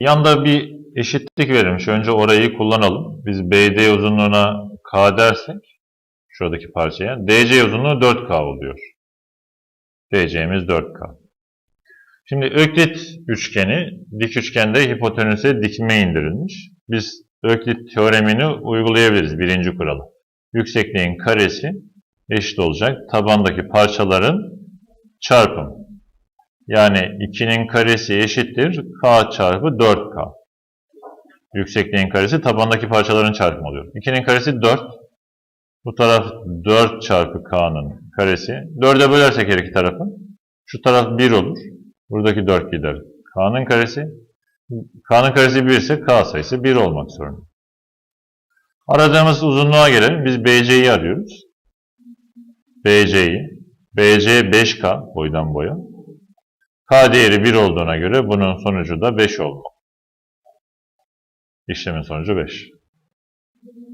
Yanda bir eşitlik verilmiş. Önce orayı kullanalım. Biz BD uzunluğuna K dersek şuradaki parçaya DC uzunluğu 4K oluyor. DC'miz 4K. Şimdi Öklit üçgeni dik üçgende hipotenüse dikme indirilmiş. Biz Öklit teoremini uygulayabiliriz birinci kuralı. Yüksekliğin karesi eşit olacak tabandaki parçaların çarpımı. Yani 2'nin karesi eşittir k çarpı 4k. Yüksekliğin karesi tabandaki parçaların çarpımı oluyor. 2'nin karesi 4. Bu taraf 4 çarpı k'nın karesi. 4'e bölersek her iki tarafı. Şu taraf 1 olur. Buradaki 4 gider. K'nın karesi. K'nın karesi 1 ise k sayısı 1 olmak zorunda. Aradığımız uzunluğa gelelim. Biz BC'yi arıyoruz. BC'yi. BC 5K boydan boya. K değeri 1 olduğuna göre bunun sonucu da 5 olmalı. İşlemin sonucu 5.